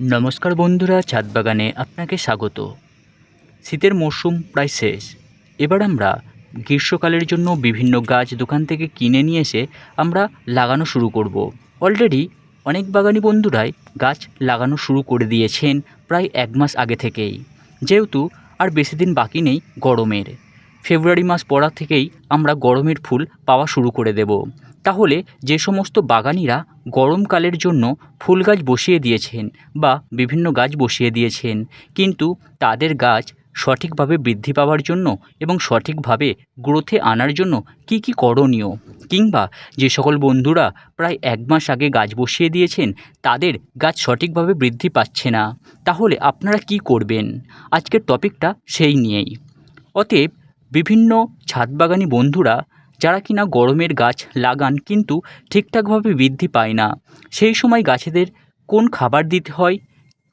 নমস্কার বন্ধুরা ছাদ বাগানে আপনাকে স্বাগত। শীতের মরশুম প্রায় শেষ। এবার আমরা গ্রীষ্মকালের জন্য বিভিন্ন গাছ দোকান থেকে কিনে নিয়ে এসে আমরা লাগানো শুরু করব। অলরেডি অনেক বাগানি বন্ধুরাই গাছ লাগানো শুরু করে দিয়েছেন প্রায় এক মাস আগে থেকেই। যেহেতু আর বেশি দিন বাকি নেই গরমের। ফেব্রুয়ারি মাস পড়া থেকেই আমরা গরমের ফুল পাওয়া শুরু করে দেব। তাহলে যে সমস্ত বাগানিরা গরমকালের জন্য ফুল গাছ বসিয়ে দিয়েছেন বা বিভিন্ন গাছ বসিয়ে দিয়েছেন, কিন্তু তাদের গাছ সঠিকভাবে বৃদ্ধি পাওয়ার জন্য এবং সঠিকভাবে গ্রোথে আনার জন্য কি কি করণীয়? কিংবা যে সকল বন্ধুরা প্রায় এক মাস আগে গাছ বসিয়ে দিয়েছেন, তাদের গাছ সঠিকভাবে বৃদ্ধি পাচ্ছে না। তাহলে আপনারা কি করবেন? আজকের টপিকটা সেই নিয়েই। অতএব বিভিন্ন ছাদবাগানি বন্ধুরা যারা কিনা গরমের গাছ লাগান কিন্তু ঠিকঠাকভাবে বৃদ্ধি পায় না। সেই সময় গাছেদের কোন খাবার দিতে হয়,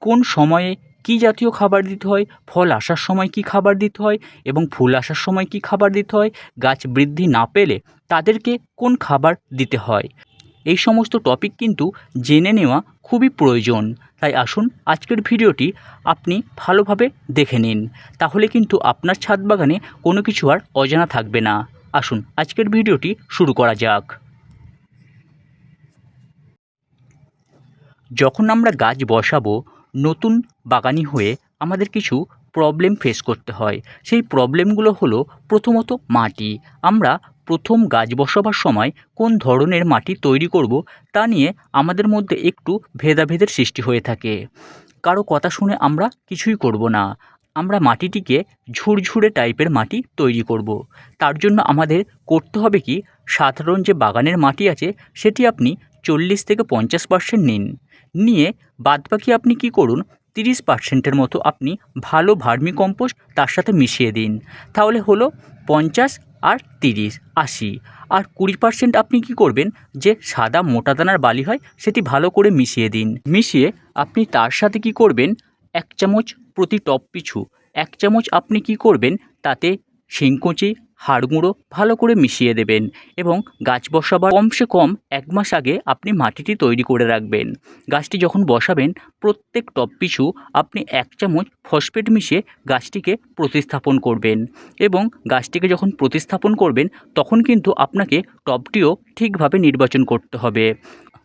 কোন সময়ে কী জাতীয় খাবার দিতে হয়, ফল আসার সময় কী খাবার দিতে হয় এবং ফুল আসার সময় কী খাবার দিতে হয়, গাছ বৃদ্ধি না পেলে তাদেরকে কোন খাবার দিতে হয়? এই সমস্ত টপিক কিন্তু জেনে নেওয়া খুবই প্রয়োজন। তাই আসুন আজকের ভিডিওটি আপনি ভালোভাবে দেখে নিন। তাহলে কিন্তু আপনার ছাদ বাগানে কোনো কিছু আর অজানা থাকবে না। আসুন আজকের ভিডিওটি শুরু করা যাক। যখন আমরা গাছ বসাবো, নতুন বাগানি হয়ে আমাদের কিছু প্রবলেম ফেস করতে হয়। সেই প্রবলেমগুলো হলো প্রথমত মাটি। আমরা প্রথম গাছ বসাবার সময় কোন ধরনের মাটি তৈরি করব তা নিয়ে আমাদের মধ্যে একটু ভেদাভেদের সৃষ্টি হয়ে থাকে। কারও কথা শুনে আমরা কিছুই করব না। আমরা মাটিটিকে ঝুরঝুরে টাইপের মাটি তৈরি করব। তার জন্য আমাদের করতে হবে কি, সাধারণ যে বাগানের মাটি আছে, সেটি আপনি চল্লিশ থেকে পঞ্চাশ পার্সেন্ট নিন। নিয়ে বাদবাকি আপনি কি করুন, তিরিশ পার্সেন্টের মতো আপনি ভালো ভার্মি কম্পোস্ট তার সাথে মিশিয়ে দিন। তাহলে হলো পঞ্চাশ আর তিরিশ, আশি। আর কুড়ি পার্সেন্ট আপনি কি করবেন, যে সাদা মোটা দানার বালি হয়, সেটি ভালো করে মিশিয়ে দিন। মিশিয়ে আপনি তার সাথে কি করবেন, এক চামচ প্রতি টপ পিছু এক চামচ আপনি কি করবেন? তাতে শিংকুচি হাড় গুঁড়ো ভালো করে মিশিয়ে দেবেন এবং গাছ বসাবার কমসে কম এক মাস আগে আপনি মাটিটি তৈরি করে রাখবেন। গাছটি যখন বসাবেন, প্রত্যেক টপ পিছু আপনি এক চামচ ফসফেট মিশিয়ে গাছটিকে প্রতিস্থাপন করবেন এবং গাছটিকে যখন প্রতিস্থাপন করবেন, তখন কিন্তু আপনাকে টবটিও ঠিকভাবে নির্বাচন করতে হবে।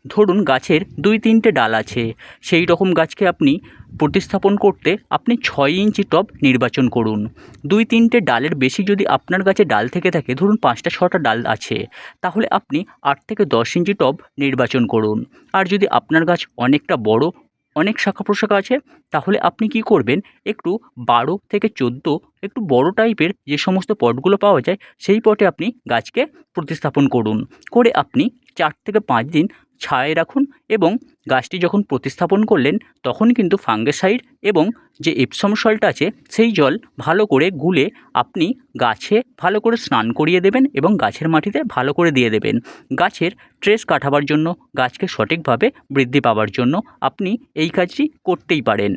ধরুন গাছের দুই তিনটে ডাল আছে, সেই রকম গাছকে আপনি প্রতিস্থাপন করতে আপনি ছয় ইঞ্চি টব নির্বাচন করুন। দুই তিনটে ডালের বেশি যদি আপনার গাছে ডাল থেকে থাকে, ধরুন পাঁচটা, ছটা ডাল আছে, তাহলে আপনি আট থেকে দশ ইঞ্চি টব নির্বাচন করুন। আর যদি আপনার গাছ অনেকটা বড়, অনেক শাখা প্রশাখা আছে, তাহলে আপনি কি করবেন? একটু বারো থেকে চোদ্দ, একটু বড় টাইপের যে সমস্ত পটগুলো পাওয়া যায়, সেই পটে আপনি গাছকে প্রতিস্থাপন করুন। করে আপনি চার থেকে পাঁচ দিন ছায়ায় রাখুন এবং গাছটি যখন প্রতিস্থাপন করলেন, তখন কিন্তু ফাঙ্গেসাইড এবং যে ইপসম সল্ট আছে, সেই জল ভালো করে গুলে আপনি গাছে ভালো করে স্নান করিয়ে দেবেন এবং গাছের মাটিতে ভালো করে দিয়ে দেবেন। গাছের ট্রেস কাটাবার জন্য, গাছকে সঠিকভাবে বৃদ্ধি পাওয়ার জন্য আপনি এই কাজটি করতেই পারেন।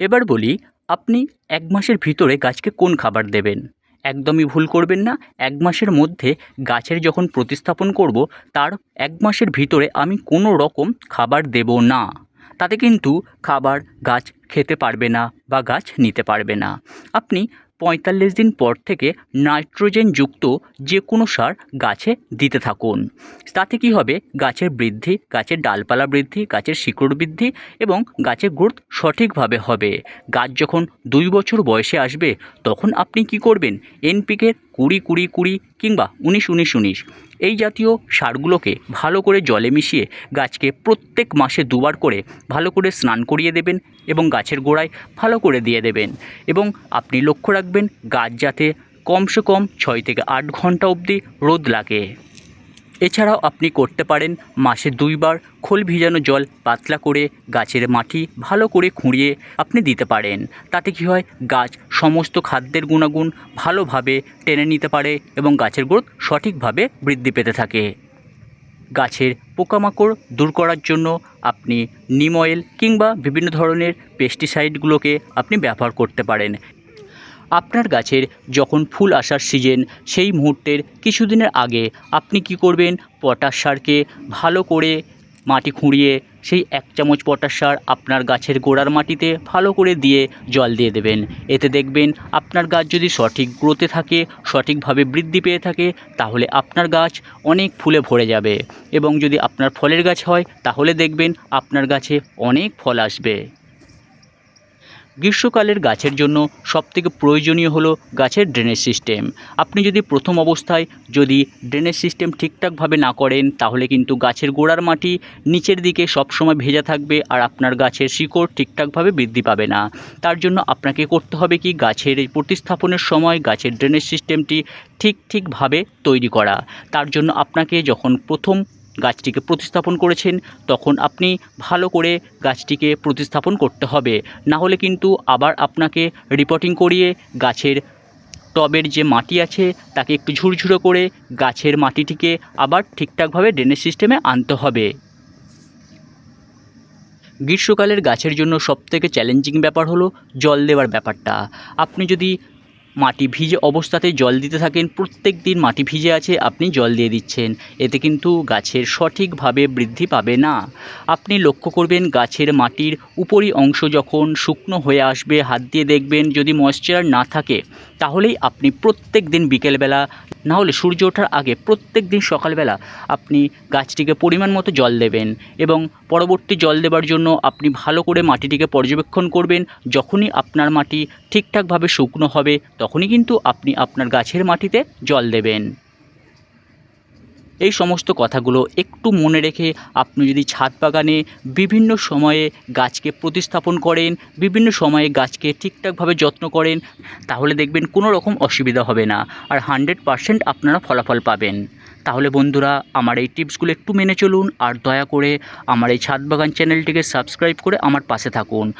এবার বলি, আপনি এক মাসের ভিতরে গাছকে কোন খাবার দেবেন? একদমই ভুল করবেন না। এক মাসের মধ্যে গাছের যখন প্রতিস্থাপন করব, তার এক মাসের ভিতরে আমি কোনো রকম খাবার দেব না। তাতে কিন্তু খাবার গাছ খেতে পারবে না বা গাছ নিতে পারবে না। আপনি পঁয়তাল্লিশ দিন পর থেকে নাইট্রোজেনযুক্ত যে কোনো সার গাছে দিতে থাকুন। তাতে কি হবে? গাছের বৃদ্ধি, গাছের ডালপালা বৃদ্ধি, গাছের শিকড় বৃদ্ধি এবং গাছের গ্রোথ সঠিকভাবে হবে। গাছ যখন দুই বছর বয়সে আসবে, তখন আপনি কি করবেন? এনপিকে কুড়ি কুড়ি কুড়ি কিংবা উনিশ উনিশ উনিশ। এই জাতীয় সারগুলোকে ভালো করে জলে মিশিয়ে গাছকে প্রত্যেক মাসে দুবার করে ভালো করে স্নান করিয়ে দেবেন এবং গাছের গোড়ায় ভালো করে দিয়ে দেবেন। এবং আপনি লক্ষ্য রাখবেন, গাছ যাতে কমসে কম ছয় থেকে আট ঘণ্টা অবধি রোদ লাগে। এছাড়াও আপনি করতে পারেন মাসে দুইবার খোল ভিজানো জল পাতলা করে গাছের মাটি ভালো করে খুঁড়িয়ে আপনি দিতে পারেন। তাতে কী হয়? গাছ সমস্ত খাদ্যের গুণাগুণ ভালোভাবে টেনে নিতে পারে এবং গাছের গ্রোথ সঠিকভাবে বৃদ্ধি পেতে থাকে। গাছের পোকামাকড় দূর করার জন্য আপনি নিম অয়েল কিংবা বিভিন্ন ধরনের পেস্টিসাইডগুলোকে আপনি ব্যবহার করতে পারেন। আপনার গাছের যখন ফুল আসার সিজন সেই মুহূর্তের কিছুদিনের আগে আপনি কি করবেন? পটাশ সারকে ভালো করে মাটি খুঁড়িয়ে সেই এক চামচ পটাশ সার আপনার গাছের গোড়ার মাটিতে ভালো করে দিয়ে জল দিয়ে দেবেন। এতে দেখবেন আপনার গাছ যদি সঠিক গ্রোথে থাকে, সঠিকভাবে বৃদ্ধি পেয়ে থাকে, তাহলে আপনার গাছ অনেক ফুলে ভরে যাবে। এবং যদি আপনার ফলের গাছ হয়, তাহলে দেখবেন আপনার গাছে অনেক ফল আসবে। গ্রীষ্মকালের গাছের জন্য সবথেকে প্রয়োজনীয় হলো গাছের ড্রেনেজ সিস্টেম আপনি যদি প্রথম অবস্থায় যদি ড্রেনেজ সিস্টেম ঠিকঠাকভাবে না করেন, তাহলে কিন্তু গাছের গোড়ার মাটি নিচের দিকে সবসময় ভেজা থাকবে আর আপনার গাছের শিকড় ঠিকঠাকভাবে বৃদ্ধি পাবে না। তার জন্য আপনাকে করতে হবে কি, গাছের প্রতিস্থাপনের সময় গাছের ড্রেনেজ সিস্টেমটি ঠিক ঠিকভাবে তৈরি করা। তার জন্য আপনাকে যখন প্রথম গাছটিকে প্রতিস্থাপন করেছেন, তখন আপনি ভালো করে গাছটিকে প্রতিস্থাপন করতে হবে। না হলে কিন্তু আবার আপনাকে রিপোর্টিং করিয়ে গাছের টবের যে মাটি আছে, তাকে একটু ঝুরঝুরো করে গাছের মাটিটিকে আবার ঠিকঠাকভাবে ড্রেনেজ সিস্টেমে আনতে হবে। গ্রীষ্মকালের গাছের জন্য সবথেকে চ্যালেঞ্জিং ব্যাপার হলো জল দেওয়ার ব্যাপারটা। আপনি যদি মাটি ভিজে অবস্থাতে জল দিতে থাকেন। প্রত্যেক দিন মাটি ভিজে আছে, আপনি জল দিয়ে দিচ্ছেন। এতে কিন্তু গাছের সঠিকভাবে বৃদ্ধি পাবে না। আপনি লক্ষ্য করবেন, গাছের মাটির উপরি অংশ যখন শুকনো হয়ে আসবে, হাত দিয়ে দেখবেন যদি ময়েশ্চার না থাকে তাহলেই আপনি প্রত্যেক দিন বিকেলবেলা, না হলে সূর্য ওঠার আগে প্রত্যেক দিন সকালবেলা আপনি গাছটিকে পরিমাণ মতো জল দেবেন এবং পরবর্তী জল দেবার জন্য আপনি ভালো করে মাটিটিকে পর্যবেক্ষণ করবেন। যখনই আপনার মাটি ঠিকঠাকভাবে শুকনো হবে, তখনই কিন্তু আপনি আপনার গাছের মাটিতে জল দেবেন। এই সমস্ত কথাগুলো একটু মনে রেখে আপনি যদি ছাদ বাগানে বিভিন্ন সময়ে গাছকে প্রতিস্থাপন করেন, বিভিন্ন সময়ে গাছকে ঠিকঠাকভাবে যত্ন করেন, তাহলে দেখবেন কোনো রকম অসুবিধা হবে না আর হান্ড্রেড পারসেন্ট আপনারা ফলাফল পাবেন। তাহলে বন্ধুরা, আমার এই টিপসগুলো একটু মেনে চলুন আর দয়া করে আমার এই ছাদ বাগান চ্যানেলটিকে সাবস্ক্রাইব করে আমার পাশে থাকুন।